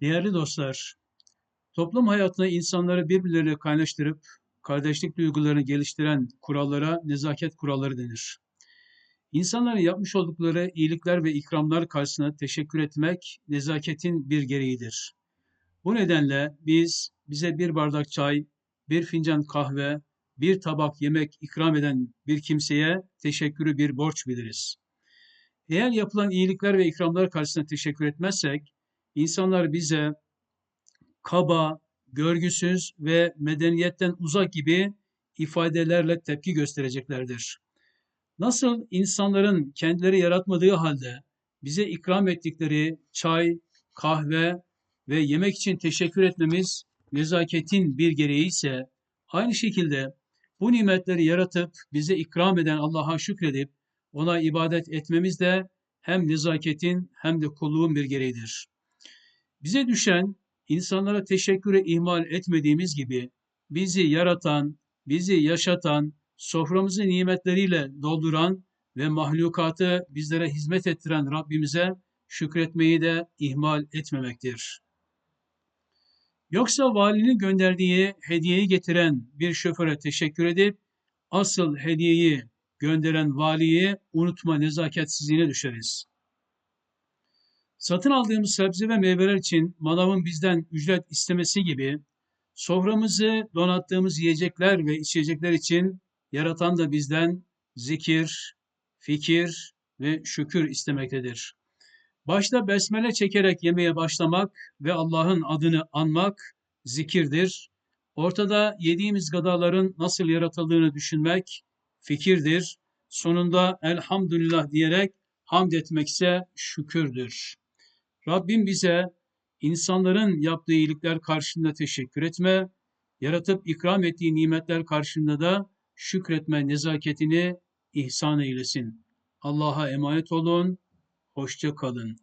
Değerli dostlar, toplum hayatında insanları birbirleriyle kaynaştırıp kardeşlik duygularını geliştiren kurallara nezaket kuralları denir. İnsanların yapmış oldukları iyilikler ve ikramlar karşısında teşekkür etmek nezaketin bir gereğidir. Bu nedenle biz bize bir bardak çay, bir fincan kahve, bir tabak yemek ikram eden bir kimseye teşekkürü bir borç biliriz. Eğer yapılan iyilikler ve ikramlar karşısında teşekkür etmezsek, insanlar bize kaba, görgüsüz ve medeniyetten uzak gibi ifadelerle tepki göstereceklerdir. Nasıl insanların kendileri yaratmadığı halde bize ikram ettikleri çay, kahve ve yemek için teşekkür etmemiz nezaketin bir gereği ise aynı şekilde bu nimetleri yaratıp bize ikram eden Allah'a şükredip ona ibadet etmemiz de hem nezaketin hem de kulluğun bir gereğidir. Bize düşen insanlara teşekküre ihmal etmediğimiz gibi bizi yaratan, bizi yaşatan, soframızı nimetleriyle dolduran ve mahlukatı bizlere hizmet ettiren Rabbimize şükretmeyi de ihmal etmemektir. Yoksa valinin gönderdiği hediyeyi getiren bir şoföre teşekkür edip asıl hediyeyi gönderen valiyi unutma nezaketsizliğine düşeriz. Satın aldığımız sebze ve meyveler için manavın bizden ücret istemesi gibi soframızı donattığımız yiyecekler ve içecekler için yaratan da bizden zikir, fikir ve şükür istemektedir. Başta besmele çekerek yemeye başlamak ve Allah'ın adını anmak zikirdir. Ortada yediğimiz gıdaların nasıl yaratıldığını düşünmek fikirdir. Sonunda elhamdülillah diyerek hamd etmekse şükürdür. Rabbim bize insanların yaptığı iyilikler karşısında teşekkür etme, yaratıp ikram ettiği nimetler karşısında da şükretme nezaketini ihsan eylesin. Allah'a emanet olun, hoşça kalın.